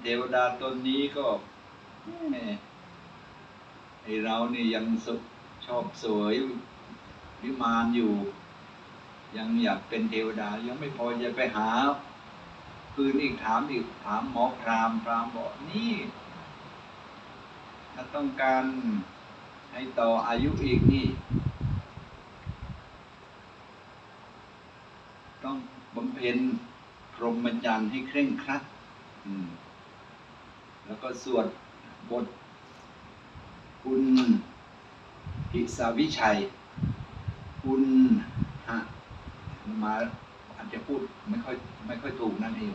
เทวดาตนนี้ก็ไอเรานี่ยังสุชอบสวยวิมานอยู่ ยังอยากเป็นเทวดา ยังไม่พอจะไปหา คืนอีกถามอีกถามหมอพรามพรามบอกนี่ ถ้าต้องการให้ต่ออายุอีกนี่ ต้องบำเพ็ญพรหมจรรย์ให้เคร่งครัด แล้วก็สวดบท คุณหิสาวิชัย คุณฮะมาอาจจะพูดไม่ค่อยไม่ค่อยถูกนั่นเอง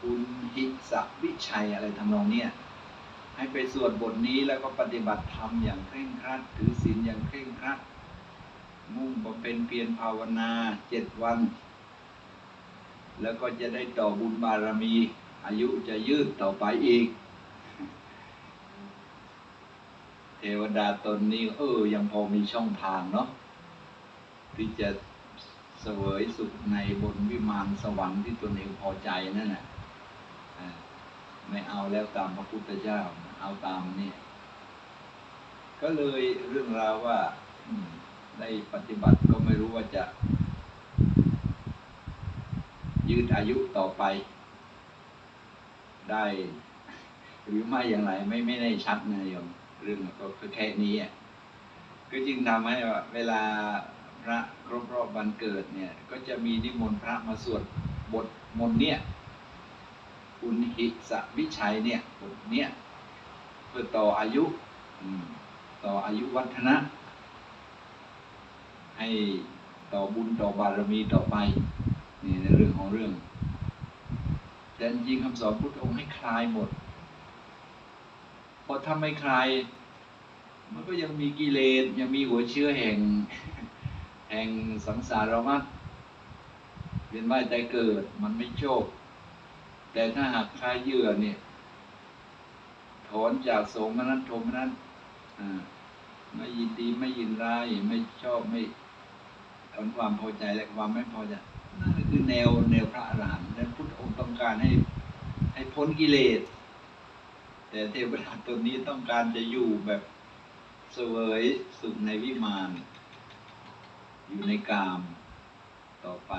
คุณหิสาวิชัยอะไรทำนองเนี้ยให้ไปสวดบทนี้แล้วก็ปฏิบัติธรรมอย่างเคร่งครัดถือศีลอย่างเคร่งครัด มุ่งบำเพ็ญเพียรภาวนาเจ็ดวัน แล้วก็จะได้ต่อบุญบารมี อายุจะยืดต่อไปอีก เทวดาตนนี้ เออ ยังพอมีช่องทางเนาะที่จะเสวยสุขในบนวิมานสวรรค์ที่ตนเองพอใจนั่นแหละไม่เอาแล้วตามพระพุทธเจ้า เอาตามนี่ก็เลยเรื่องราวว่าได้ปฏิบัติก็ไม่รู้ว่าจะ ยืดอายุต่อไป ได้ หรือไม่อย่างไรไม่ไม่ได้ชัดนะโยมเรื่องก็แค่นี้อะก็จึงทำให้ว่าเวลาพระครบรอบวันเกิดเนี่ย ก็จะมีนิมนต์พระมาสวดบทมนต์เนี่ยคุณหิสวิชัยเนี่ยบทเนี่ยเพื่อต่ออายุต่ออายุวัฒนะ ให้ต่อบุญต่อบารมีต่อไปนี่ในเรื่องของเรื่อง แต่จริงๆคำสอนพุทธองค์ให้คลายหมด เพราะถ้าไม่คลาย มันก็ยังมีกิเลสยังมีหัวเชื้อแห่ง แห่งสังสารวัฏเวียนว่ายแต่เกิดมันไม่โชค แต่ถ้าหากคลายเยื่อเนี่ย ถอนจากโสมนัสโทมนัสอ่าไม่ยินดีไม่ยินร้ายไม่ชอบไม่ถอนความพอใจและความไม่พอใจนั่นคือแนวแนวพระอรหันต์และพุ ต้องการให้ให้พ้นกิเลส แต่เทวดาตนนี้ต้องการจะอยู่แบบเสวยสุขในวิมาน อยู่ในกามต่อไป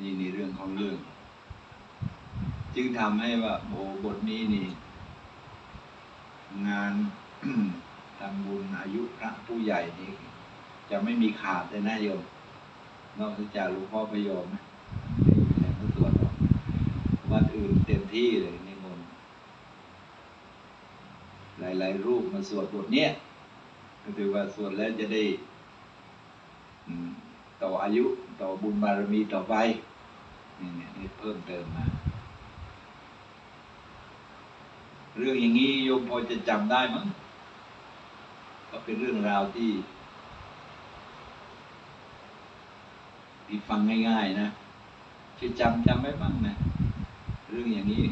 นี่นี่เรื่องของเรื่อง จึงทำให้ว่าโอ้บทนี้นี่ งานทำบุญอายุพระผู้ใหญ่นี่จะไม่มีขาดเลยนะโยม นอกจากหลวงพ่อพยอมนะแต่ไม่ตรวจหรอก วัดอื่นเต็มที่เลยนิมนต์หลาย ๆ รูปมาสวดบทเนี้ยก็ถือว่าสวดแล้วจะได้ต่ออายุต่อบุญบารมีต่อไป นี่เนี่ยเพิ่มเติมมา เรื่องอย่างนี้โยมพอจะจำได้มั้งก็เป็นเรื่องราวที่ที่ฟังง่าย ๆ นะช่จำจำไว้บ้างนะ เรื่องอย่างนี้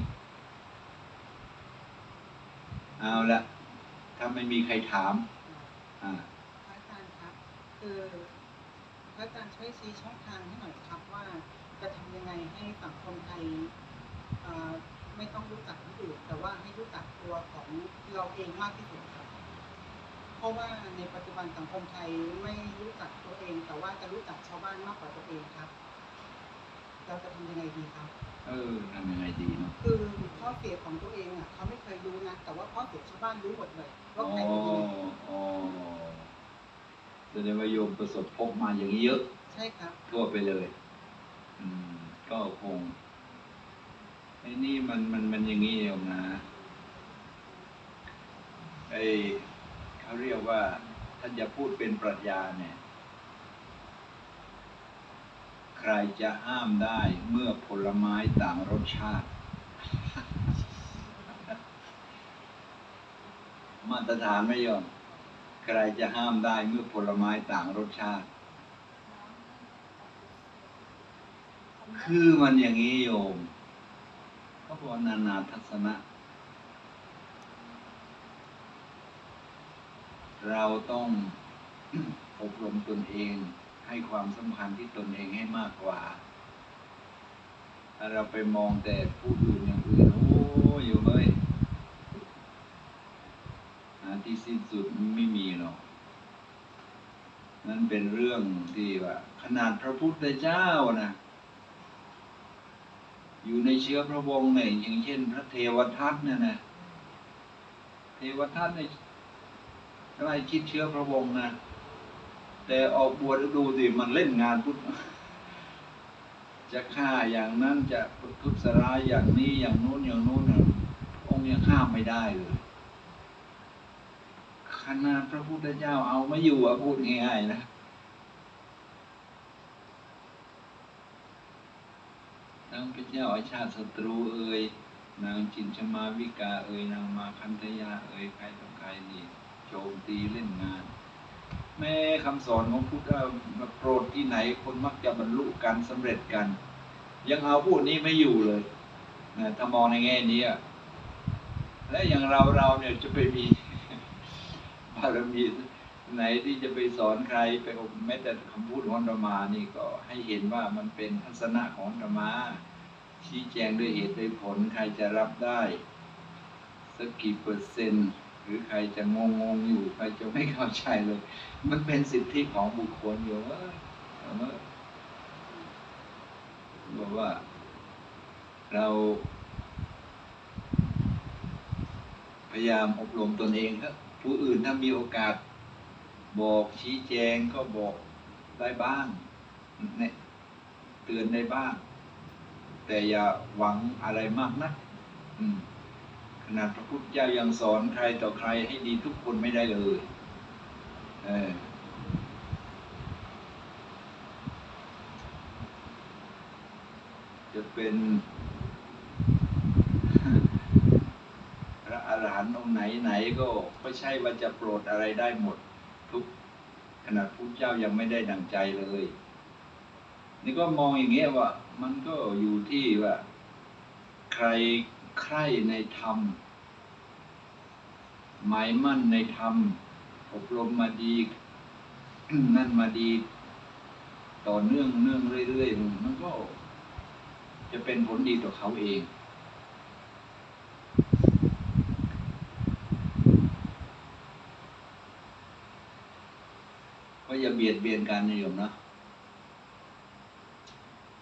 เอาละถ้าไม่มีใครถาม อ่าพระอาจารย์ครับคือพระอาจารย์ช่วยชี้ช่องทางให้หน่อยครับว่าจะทำยังไงให้สังคมไทยเอ่อไม่ต้องรู้จักคนอื่นแต่ว่าให้รู้จักตัวของเราเองมากที่สุดครับ เพราะว่าในปัจจุบันสังคมไทยไม่รู้จักตัวเอง แต่ว่าจะรู้จักชาวบ้านมากกว่าตัวเองครับ เราจะทำยังไงดีครับ เออทำยังไงดีเนาะคือข้อเสียของตัวเองอะเขาไม่เคยรู้นะแต่ว่าข้อเสียชาวบ้านรู้หมดเลยอ๋ว่าอใครเป็นยังไงอ๋อแสดงว่าโยมประสบพบมาอย่างนี้เยอะใช่ครับทั่วไปเลย อืม ก็คงไอ้นี่มันมันมันอย่างนี้โยมนะไอ้เขาเรียกว่าท่านจะพูดเป็นปรัชญาเนี่ย ใครจะห้ามได้เมื่อผลไม้ต่างรสชาติ มาตรฐานไม่ยอม ใครจะห้ามได้เมื่อผลไม้ต่างรสชาติ คือมันอย่างนี้โยมเขาบอกนานาทัศนะ เราต้องอบรมตนเอง ให้ความสำคัญที่ตนเองให้มากกว่า ถ้าเราไปมองแต่ผู้อื่นอย่างอื่น โอ้ยอยู่เลยหาที่สิ้นสุดไม่มีหรอกนั่นเป็นเรื่องที่ว่า ขนาดพระพุทธเจ้านะอยู่ในเชื้อพระวงศ์เนี่ยอย่างเช่น พระเทวทัตเนี่ยนะเทวทัตเนี่ยใกล้ชิดเชื้อพระวงศ์นะ แต่ออกบวชดูสิมันเล่นงานพุทธจะฆ่าอย่างนั้นจะทุษร้ายอย่างนี้อย่างนู้นอย่างนู้นองค์ยังฆ่าไม่ได้เลยขนาดพระพุทธเจ้าเอาไม่อยู่อะพูดง่ายๆนะทั้งพระเจ้าอาชาติศัตรูเอ่ยนางจินชมาวิกาเอ่ยนางมาคันธยาเอ่ยใครต่อใครนี่โจมตีเล่นงาน แม้คำสอนของพุทธมาโปรดที่ไหนคนมักจะบรรลุกันสำเร็จกัน ยังเอาพูดนี้ไม่อยู่เลยนะถ้ามองในแง่นี้อะและอย่างเราเราเนี่ยจะไปมีบารมีไหนที่จะไปสอนใครไปอบแม้แต่คำพูดของอาตมานี่ก็ให้เห็นว่ามันเป็นทัศนะของอาตมา ชี้แจงด้วยเหตุด้วยผลใครจะรับได้สักกี่เปอร์เซ็นต์ หรือใครจะงงงอยู่ใครจะไม่เข้าใจเลย มันเป็นสิทธิของบุคคลอยู่ว่าบอกว่า เรา พยายามอบรมตนเองครับผู้อื่นถ้ามีโอกาส บอกชี้แจงก็บอกได้บ้างเนี่ยเตือนได้บ้าง แต่อย่าหวังอะไรมากนะอืม นาดพระพุทธเจ้ายังสอนใครต่อใครให้ดีทุกคนไม่ได้เลยเออจะเป็นพระอรหันต์องค์ไหนไหนก็ไม่ใช่ว่าจะโปรดอะไรได้หมดทุกขนาดพระเจ้ายังไม่ได้ดังใจเลย นี่ก็มองอย่างเงี้ยว่า มันก็อยู่ที่ว่า ใคร ใคร่ในธรรม หมายมั่นในธรรม อบรมมาดี นั่นมาดี ต่อเนื่องเนื่องเรื่อยๆ มันก็จะเป็นผลดีต่อเขาเอง ก็อย่าเบียดเบียนกันนะโยมนะ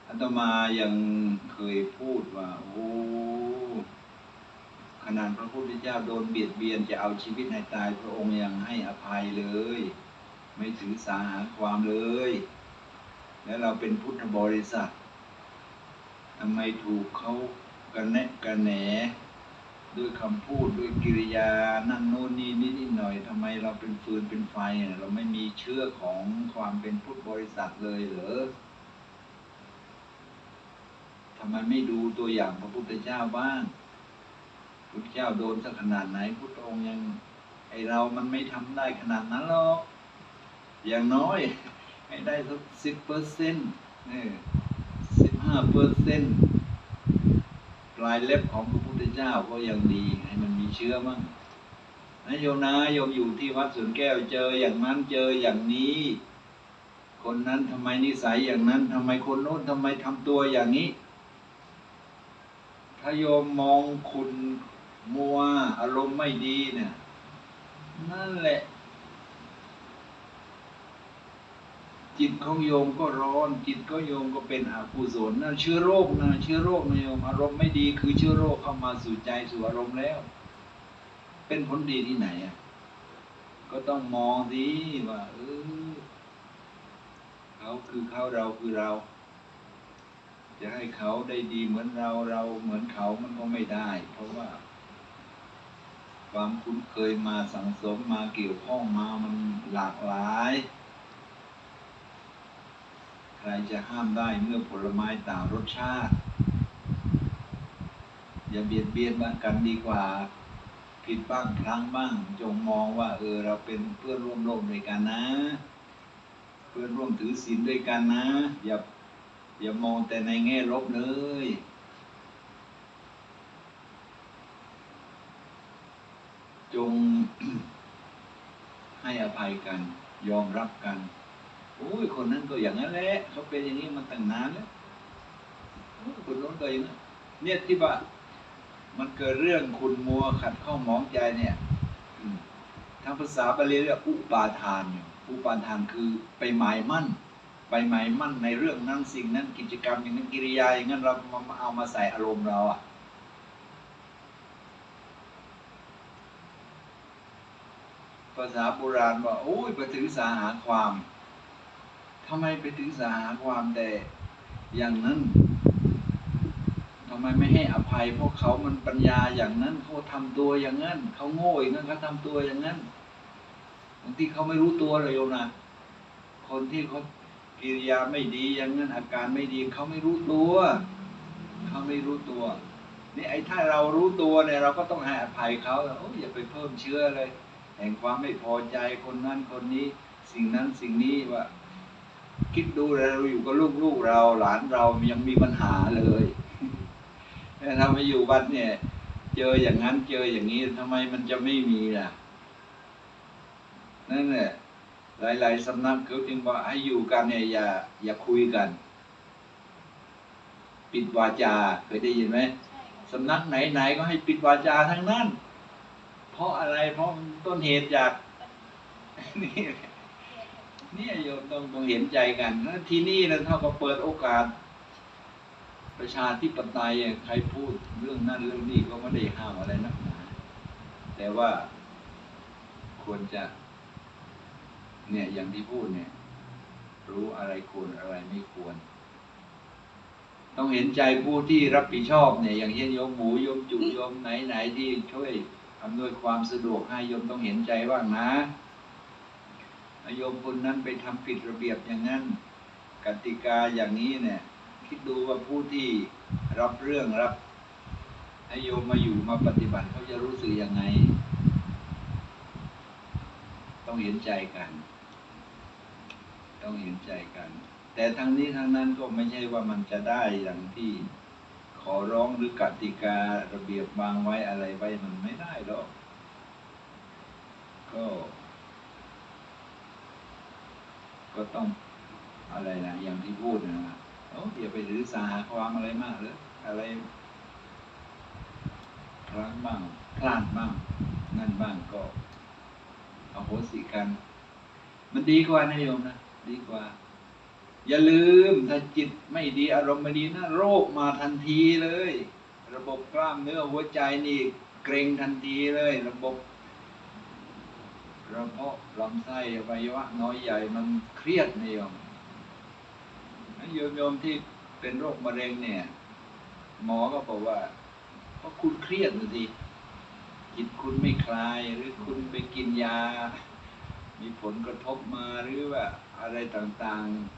อาตมายังเคยพูดว่า โอ้ ขนาดพระพุทธเจ้าโดนเบียดเบียนจะเอาชีวิตให้ตายพระองค์ยังให้อภัยเลย ไม่ถือสาหาความเลย แล้วเราเป็นพุทธบริษัททำไมถูกเขากันแนะกันแหนด้วยคำพูดด้วยกิริยานั่นโน่นนี่นิดหน่อยทำไมเราเป็นฟืนเป็นไฟเราไม่มีเชื่อของความเป็นพุทธบริษัทเลยเหรอทำไมไม่ดูตัวอย่างพระพุทธเจ้าบ้าง พุทธเจ้าโดนสักขนาดไหนพุทธองค์ยัง ไอเรามันไม่ทำได้ขนาดนั้นหรอก อย่างน้อย ให้ได้สักสิบเปอร์เซ็นต์สิบห้าเปอร์เซ็นต์ปลายเล็บของพระพุทธเจ้าก็ยังดี ให้มันมีเชื้อมั่งนะโยมนะโยมอยู่ที่วัดสวนแก้วเจออย่างนั้นเจออย่างนี้ คนนั้นทำไมนิสัยอย่างนั้นทำไมคนโน้นทำไมทำตัวอย่างนี้ ถ้าโยมมองคุณารมณ์ไม่ดีเนี่ยนั่นแหละ จิตของโยมก็ร้อน จิตก็โยมก็เป็นอกุศลนะเชื้อโรคนะเชื้อโรคนะโยมอารมณ์ไม่ดีคือเชื้อโรคเข้ามาสู่ใจสู่อารมณ์แล้ว เป็นผลดีที่ไหนอะก็ต้องมองสิว่าเออเขาคือเขาเราคือเรา จะให้เขาได้ดีเหมือนเราเราเหมือนเขามันก็ไม่ได้ เพราะว่า ความคุ้นเคยมาสังสมมาเกี่ยวข้องมามันหลากหลาย ใครจะห้ามได้เมื่อผลไม้ต่างรสชาติ อย่าเบียดเบียนบ้างกันดีกว่า ผิดบ้างพลั้งบ้าง จงมองว่าเออเราเป็นเพื่อนร่วมโลกด้วยกันนะ เพื่อนร่วมถือศีลด้วยกันนะ อย่าอย่ามองแต่ในแง่ลบเลย จงให้อภัยกัน ยอมรับกันโอ้ยคนนั้นก็อย่างนั้นแหละเขาเป็นอย่างนี้มาตั้งนานแล้วคนโน้นเกิดอย่างนั้นเนี่ยที่ว่ามันเกิดเรื่องคุณมัวขัดข้องหมองใจเนี่ยทางภาษาบาลีเรียกอุปาทานอยู่อุปาทานคือไปหมายมั่น ไปหมายมั่นในเรื่องนั้นสิ่งนั้นกิจกรรมอย่างนั้นกิริยาอย่างนั้นเรามาเอามาใส่อารมณ์เราอะ ภาษาโบราณว่าโอ้ยไปถึงสาหาความทำไมไปถึงสาหาความแต่อย่างนั้นทำไมไม่ให้อภัยพวกเขามันปัญญาอย่างนั้นเขาทำตัวอย่างนั้นเขาโง่อย่างนั้นเขาทำตัวอย่างนั้นบางทีเขาไม่รู้ตัวเลยโยมนะคนที่เขากิริยาไม่ดีอย่างนั้นอาการไม่ดีเขาไม่รู้ตัวเขาไม่รู้ตัวนี่ไอ้ถ้าเรารู้ตัวเนี่ยเราก็ต้องให้อภัยเขาโอ้ยอย่าไปเพิ่มเชื้อเลย แห่งความไม่พอใจคนนั้นคนนี้ สิ่งนั้นสิ่งนี้ว่า คิดดูเราอยู่กับลูกๆเราหลานเรายังมีปัญหาเลยแต่ถ้ามาอยู่วัดเนี่ย เจออย่างนั้นเจออย่างนี้ทำไมมันจะไม่มีล่ะนั่นแหละหลาย ๆสำนักเขาจึงว่าให้อยู่กันเนี่ยอย่า อย่าคุยกัน ปิดวาจาเคยได้ยินไหมใช่ค่ะสำนักไหน ๆ ก็ให้ปิดวาจาทั้งนั้น เพราะอะไร เพราะต้นเหตุจากนี่นี่ยโยมต้องต้องเห็นใจกันแล้วที่นี่นะเท่ากับเปิดโอกาส ประชาธิปไตยใครพูดเรื่องนั้นเรื่องนี้ก็ไม่ได้ห้ามอะไรนักหนาแต่ว่าควรจะ เนี่ยอย่างที่พูดเนี่ย รู้อะไรควรอะไรไม่ควร ต้องเห็นใจผู้ที่รับผิดชอบเนี่ย อย่างเช่นโยมหมูโยมจุโยมไหนไหนที่ช่วย อำนวยความสะดวกให้โยมต้องเห็นใจว่างนะโยมคนนั้นไปทำผิดระเบียบอย่างนั้น กติกาอย่างนี้เนี่ย คิดดูว่าผู้ที่รับเรื่องรับให้โยมมาอยู่มาปฏิบัติเขาจะรู้สึกยังไง ต้องเห็นใจกัน ต้องเห็นใจกัน แต่ทั้งนี้ทั้งนั้นก็ไม่ใช่ว่ามันจะได้อย่างที่ อร้องหรือกติการะเบียบวางไว้อะไรไว้มันไม่ได้หรอกก็ ก็ต้องอะไรนะอย่างที่พูดนะโอ้อย่าไปถือสาหาความอะไรมากเลยอะไรพลั้งบ้างพลาดบ้างนั่นบ้างก็เอาโหสิกัน มันดีกว่านะโยมนะ ดีกว่า อย่าลืมถ้าจิตไม่ดีอารมณ์ไม่ดีนะโรคมาทันทีเลย ระบบกล้ามเนื้อหัวใจนี่เกรงทันทีเลย ระบบระเพาะลำไส้อวัยวะน้อยใหญ่มันเครียดนะโยมโยมโยมที่เป็นโรคมะเร็งเนี่ย หมอก็บอกว่าเพราะคุณเครียดนะสิจิตคุณไม่คลาย หรือคุณไปกินยา มีผลกระทบมาหรือว่าอะไรต่างๆ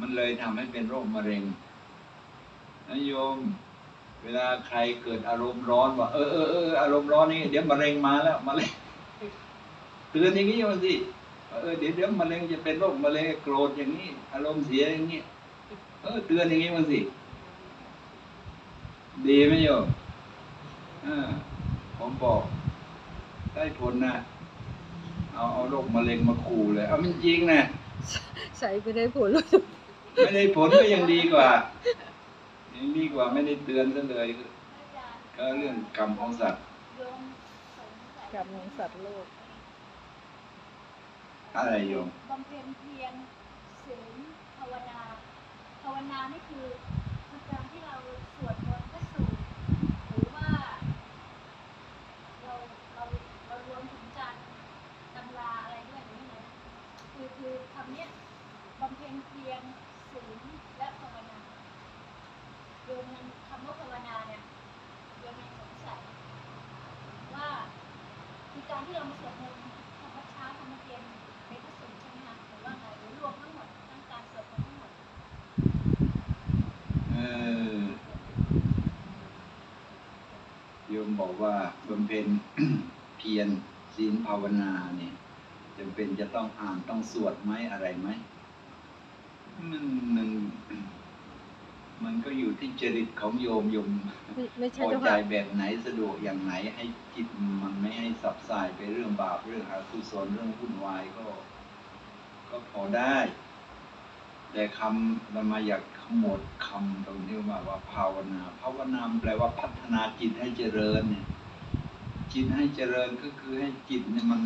มันเลยทำให้เป็นโรคมะเร็งนะโยม เวลาใครเกิดอารมณ์ร้อนว่าเออเออเอออารมณ์ร้อนนี่เดี๋ยวมะเร็งมาแล้วมะเร็งเตือนอย่างนี้มันสิเออเดี๋ยวเดี๋ยวมะเร็งจะเป็นโรคมะเร็งโกรธอย่างนี้ อารมณ์เสียอย่างนี้เออเตือนอย่างนี้มันสิดีไหมโยมอ่าผมบอกได้ผลนะเอาเอาโรคมะเร็งมาขู่เลย เอามันจริงนะ ใช้ไม่ได้ผลเลย ไม่ได้ผลก็ยังดีกว่ายังดีกว่าไม่ได้เตือนซะเลยอาจารย์ก็เรื่องกรรมของสัตว์โยมสงสัยกับของสัตว์โลก อะไรโยมบำเพ็ญเพียรศีลภาวนาภาวนานี่คือคือการที่เราสวดมนต์พระสูตรหรือว่า เราเราเรารวมถึงการตำราอะไรด้วยหรือไงคือคือคำเนี้ยบำเพ็ญเพียรศีลและภาวนาโยมยังคำว่าภาวนาเนี่ยโยมยังสงสัย ว่าคือการที่เรามาสวดมนต์ทำวัดเช้าทำวัดเย็นในพระสงฆ์ใช่ไหมคะหรือว่าไงหรือรวมทั้งหมดทั้งการสวดมนต์ทั้งหมด เออ โยมบอกว่าบำเพ็ญเพียรศีลภาวนาเนี่ยจำเป็นจะต้องอ่านต้องสวดไหมอะไรไหมมันมันมันก็อยู่ที่จริตของโยมโยมไม่ไม่พใช่อเจ้าใจค่ะแบบไหนสะดวกอย่างไหน ให้จิตมันไม่ให้สับสายไปเรื่องบาปเรื่องอกุศลเรื่องวุ่นวายก็ ก็พอได้ แต่คำเรามาอยากขมวดคำตรงนี้มาว่าภาวนา ภาวนาแปลว่าพัฒนาจิตให้เจริญเนี่ย จิตให้เจริญก็คือให้จิตเนี่ยมัน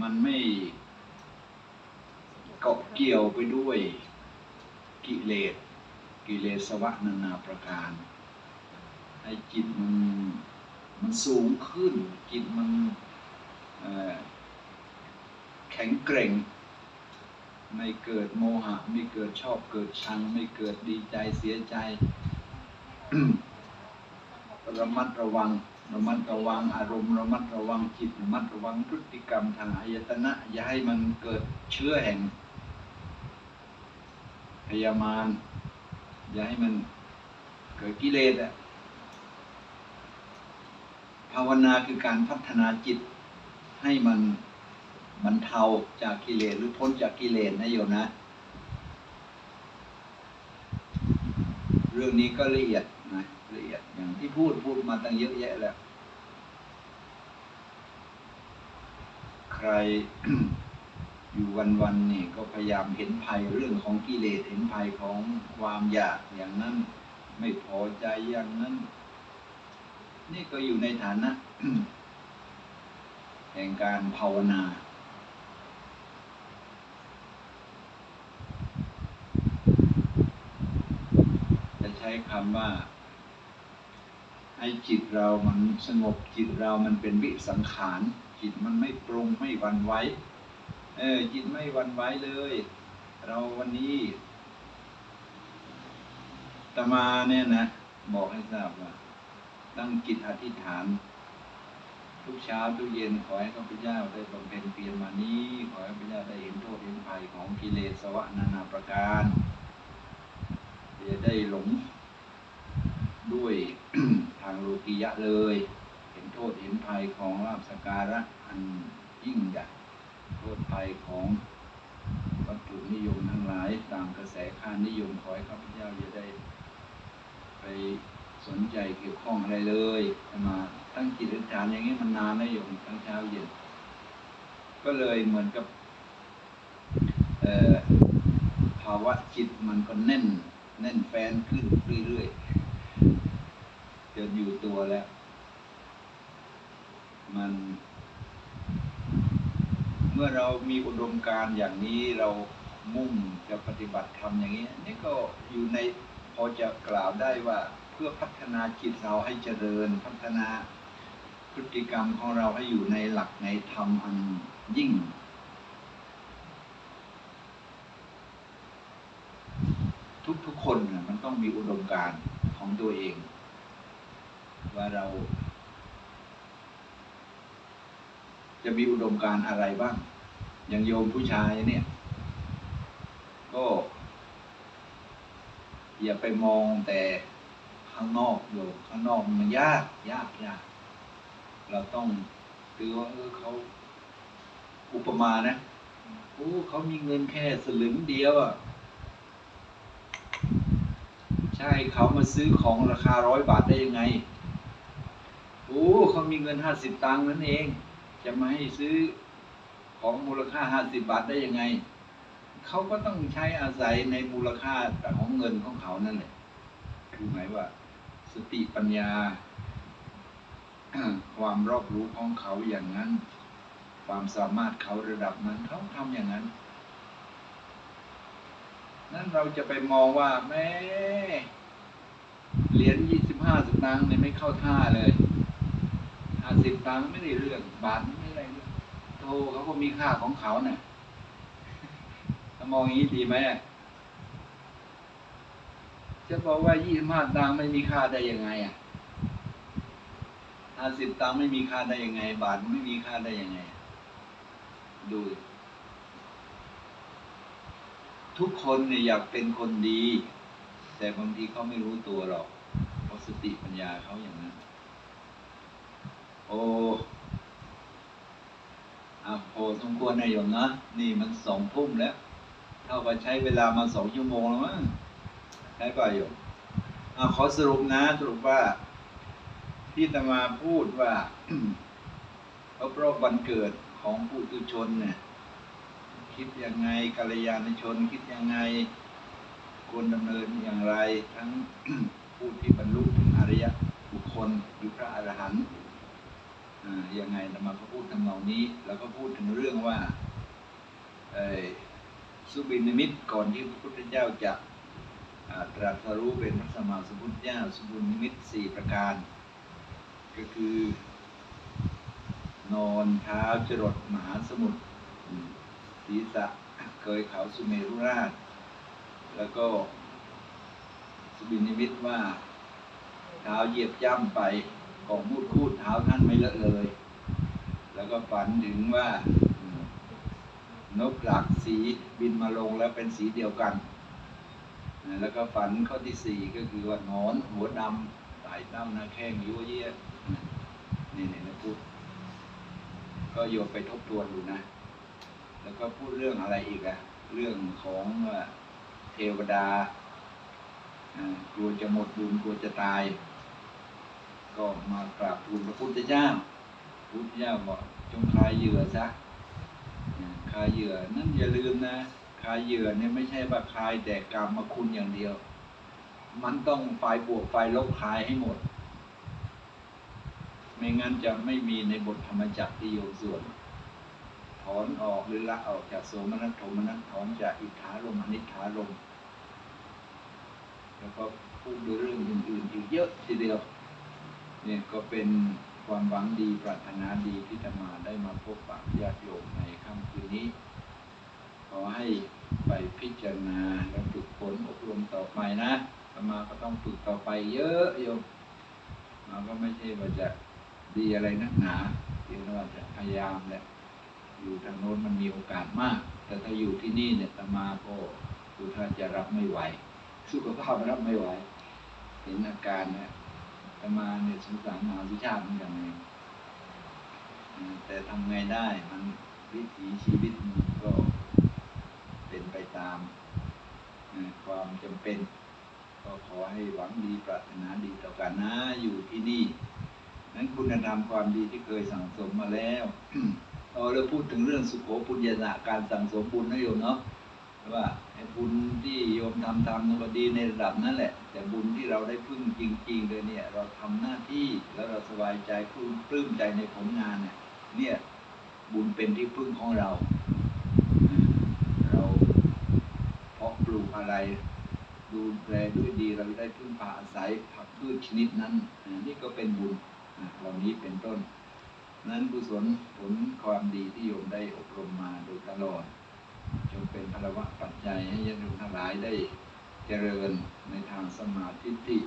มันไม่เกาะเกี่ยวไปด้วยกิเลสกิเลสวะนานาประการ ให้จิตมันมันสูงขึ้น จิตมันแข็งแกร่ง ไม่เกิดโมหะ ไม่เกิดชอบเกิดชัง ไม่เกิดดีใจเสียใจ ระมัดระวัง ระมัดระวังอารมณ์ ระมัดระวังจิตระมัดระวังพฤติกรรมทางอายตนะ อย่าให้มันเกิดเชื้อแห่งพยามารอย่าให้มันเกิดกิเลสอะภาวนาคือการพัฒนาจิตให้มัน บรรเทาจากกิเลสหรือพ้นจากกิเลสนะโยมนะ เรื่องนี้ก็ละเอียดนะละเอียดอย่างที่พูดพูดมาตั้งเยอะแยะแล้ว ใครอยู่วันๆนี่ก็พยายามเห็นภัยเรื่องของกิเลสเห็นภัยของความอยากอย่างนั้นไม่พอใจอย่างนั้น นี่ก็อยู่ในฐานะแห่งการภาวนา จะใช้ คำว่าให้จิตเรามันสงบจิตเรามันเป็นวิสังขาร จิตมันไม่ปรุงไม่วันไหวเออจิตไม่วันไหวเลย เราวันนี้ตมาเนี่ยนะ บอกให้ทราบว่า ตั้งจิตอธิษฐาน ทุกเช้าทุกเย็นขอให้ข้าพเจ้าได้บำเพ็ญเพียรมานี้ ขอให้ข้าพเจ้าได้เห็นโทษเห็นภัยของกิเลสวะนานาประการจะได้หลง ด้วยทางโลกียะเลย เห็นโทษเห็นภัยของลาภสการะอันยิ่งใหญ่โทษภัยของวัตถุนิยมทั้งหลายตามกระแสค่านิยมขอให้ข้าพเจ้าจะได้ ไปสนใจเกี่ยวข้องอะไรเลยมาตั้งจิตอธิษฐานอย่างนี้มันนานแล้วโยมทั้งเช้าเย็นก็เลยเหมือนกับภาวะจิตมันก็แน่น แน่นแฟนขึ้นเรื่อยๆ จนอยู่ตัวแล้ว มัน เมื่อเรามีอุดมการณ์อย่างนี้เรามุ่งจะปฏิบัติธรรมอย่างนี้ นี่ก็อยู่ในพอจะกล่าวได้ว่าเพื่อพัฒนาจิตเราให้เจริญ พัฒนาพฤติกรรมของเราให้อยู่ในหลักในธรรมอันยิ่งทุกๆคนนะมันต้องมีอุดมการณ์ของตัวเอง ว่าเรา จะมีอุดมการอะไรบ้าง อย่างโยมผู้ชายเนี่ย ก็ อย่าไปมองแต่ข้างนอกโยมข้างนอกมันยากยากยาก เราต้องคือว่าเออเขาอุปมานะโอ้เขามีเงินแค่สลึงเดียวอะใช่เขามาซื้อของราคาร้อยบาทได้ยังไง โอ้เขามีเงินห้าสิบตังค์นั่นเอง จะมาให้ซื้อของมูลค่าห้าสิบบาทได้ยังไง เขาก็ต้องใช้อาศัยในมูลค่าของเงินของเขานั่นแหละคือหมายว่า สติปัญญา ความรอบรู้ของเขาอย่างนั้น ความสามารถเขาระดับนั้นเขาทำอย่างนั้นนั้นเราจะไปมองว่าแม่เหรียญยี่สิบห้าสตางค์เนี่ยไม่เข้าท่าเลย ห้าสิบตังค์ไม่ได้เรื่อง บาทไม่ได้เรื่องโธ่เขาก็มีค่าของเขาเนี่ยถ้ามองอย่างนี้ดีไหมจะบอกว่ายี่สิบห้าตังค์ไม่มีค่าได้ยังไง อะห้าสิบตังค์ไม่มีค่าได้ยังไง บาทไม่มีค่าได้ยังไง ดู ทุกคนเนี่ยอยากเป็นคนดี แต่บางทีเขาไม่รู้ตัวหรอกเพราะสติปัญญาเขาอย่างนั้น โอ้อาโพสมควรนายโยมนะ นี่มันสองทุ่มแล้ว เท่ากับใช้เวลามาสองชั่วโมงแล้วมั้งใช่ป่ะโยมอาขอสรุปนะ สรุปว่า ที่ตมาพูดว่าครบรอบวันเกิดของผู้ตุชนเนี่ย คิดยังไงกัลยาณชน คิดยังไงควรดำเนินอย่างไร ทั้งผู้ที่บรรลุถึงอริยบุคคลหรือพระอรหันต์ ยังไงนำมาพูดทำนองนี้ แล้วก็พูดถึงเรื่องว่าสุบินิมิตก่อนที่พระพุทธเจ้าจะตรัสรู้เป็นพระสมมาสมพุทธเจ้าสุบินิมิตสี่ประการ ก็คือ นอนเท้าจรดมหาสมุทรศีรษะเคยเขาสุเมรุราช แล้วก็สุบินนิมิตว่า เท้าเหยียบย่ำไป ของมูดคูดเท้าท่านไม่เลอะเลย แล้วก็ฝันถึงว่านกหลากสีบินมาลงแล้วเป็นสีเดียวกัน แล้วก็ฝันข้อที่สี่ก็คือว่านอนหัวดำสายเต้าหน้าแข้งยั่วเยี่ยนี่นี่นะพูด ก็โยมไปทบทวนดูนะ แล้วก็พูดเรื่องอะไรอีกอะเรื่องของเทวดากลัวจะหมดบุญกลัวจะตาย ก็มากราบทูลพระพุทธเจ้าพุทธเจ้าบอกจงคลายเหยื่อซะคลายเหยื่อนั่นอย่าลืมนะคลายเหยื่อเนี่ยไม่ใช่ว่าคลายแต่กรรมมาคุณอย่างเดียว มันต้องฝ่ายบวกฝ่ายลบคลายให้หมด ไม่งั้นจะไม่มีในบทธรรมจักรที่โยมสวดถอนออกหรือละออกจากโสมนัสโทมนัสถอนจากอิทธารมอนิทธารมแล้วก็พูดเรื่องอื่นๆอีกเยอะทีเดียว เนี่ยก็เป็นความหวังดีปรารถนาดีที่ธรรมาได้มาพบปะญาติโยมในค่ำคืนนี้ ขอให้ไปพิจารณาและฝึกฝนอบรมต่อไปนะธรรมาก็ต้องฝึกต่อไปเยอะโยมมาก็ไม่ใช่ว่าจะดีอะไรนักหนาเพียงแต่ว่าจะพยายามแหละอยู่ทางโน้นมันมีโอกาสมาก แต่ถ้าอยู่ที่นี่เนี่ยธรรมาก็ดูท่าจะรับไม่ไหว สุขภาพรับไม่ไหว เห็นอาการเนี่ย มาเนี่ยสงสารมหาวิชาติเหมือนกันเองแต่ทำไงได้มันวิถีชีวิตมันก็เป็นไปตามความจำเป็น ก็ขอให้หวังดีปรารถนาดีต่อกันนะอยู่ที่นี่นั้นคุณธรรมความดีที่เคยสั่งสมมาแล้วเออเราพูดถึงเรื่องสุขโขปุญญาการสั่งสมบุญนะโยมเนาะ ว่าบุญที่โยมทำทำนั่นก็ดีในระดับนั้นแหละ แต่บุญที่เราได้พึ่งจริง ๆ เลยเนี่ย เราทำหน้าที่แล้วเราสบายใจปลื้มปลื้มใจในผลงานเนี่ยเนี่ยบุญเป็นที่พึ่งของเรา เราเพาะปลูกอะไร ดูแลด้วยดีเราได้พึ่งพาอาศัยผักพืชชนิดนั้น นี่ก็เป็นบุญเหล่านี้เป็นต้น นั้นกุศลผลความดีที่โยมได้อบรมมาโดยตลอด จงเป็นพลวะปัจจัยให้ญาติโยมทั้งหลายได้เจริญในทางสมาธิฏฐิ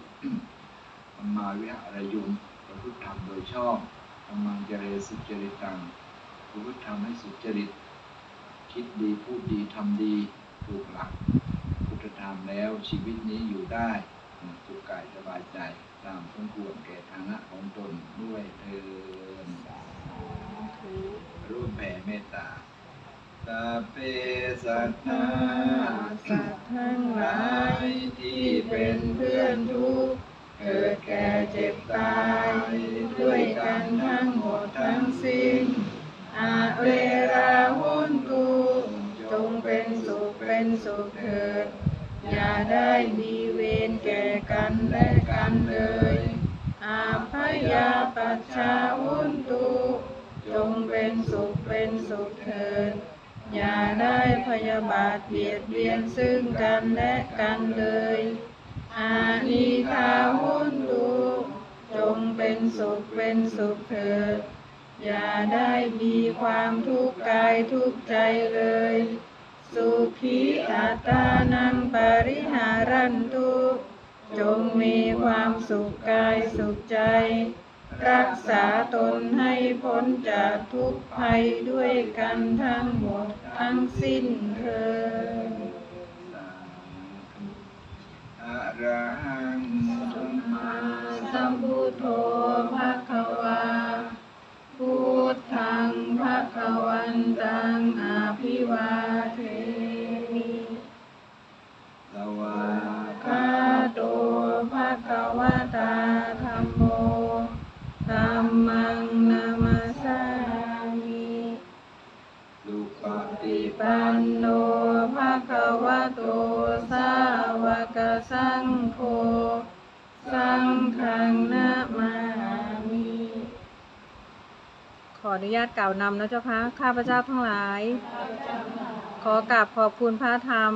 ธรรมาวิหารยุงประพฤติธรรมโดยชอบธรรมังเจริญสุจริตังประพฤติธรรมให้สุจริต คิดดีพูดดีทำดีถูกหลักพุทธธรรมแล้วชีวิตนี้อยู่ได้สุขกายสบายใจตามสมควรแก่ฐานะของตนด้วยเทินร่วมแผ่เมตตา สัพเพสัตตาสัตว์ทั้งหลายที่เป็นเพื่อนทุกข์เกิดแก่เจ็บตาย ด้วยกันทั้งหมดทั้งสิ้นอาเวราหุนตุจงเป็นสุขเป็นสุขเถิด อย่าได้มีเวรแก่กันและกันเลย อาพยาปัชชาหุนตุจงเป็นสุขเป็นสุขเถิด อย่าได้พยาบาทเบียดเบียนซึ่งกันและกันเลย อานิคาหุนตุจงเป็นสุขเป็นสุขเถิด อย่าได้มีความทุกข์กายทุกข์ใจเลย สุขีอัตตานังปริหารันตุจงมีความสุขกายสุขใจ รักษาตนให้พ้นจากทุกภัยด้วยกันทั้งหมดทั้งสิ้นเถิดอะระหังสัมมาสัมพุทโธภะคะวาพุทธังภะคะวันตังอาภิวาเทมิสวาคาโตภะคะวะตาธัมโมาตกล่าวนำนะเจ้าคะข้าพเจ้าทั้งหลาย ขอกราบขอบคุณพระธรรม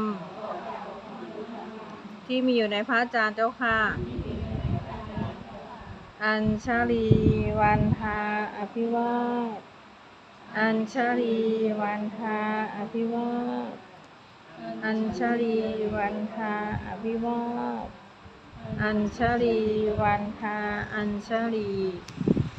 ที่มีอยู่ในพระอาจารย์เจ้าค่ะ อัญชลีวันทาอภิวาสอัญชลีวันทาอภิวาสอัญชลีวันทาอภิวาสอัญชลีวันทาอัญชลี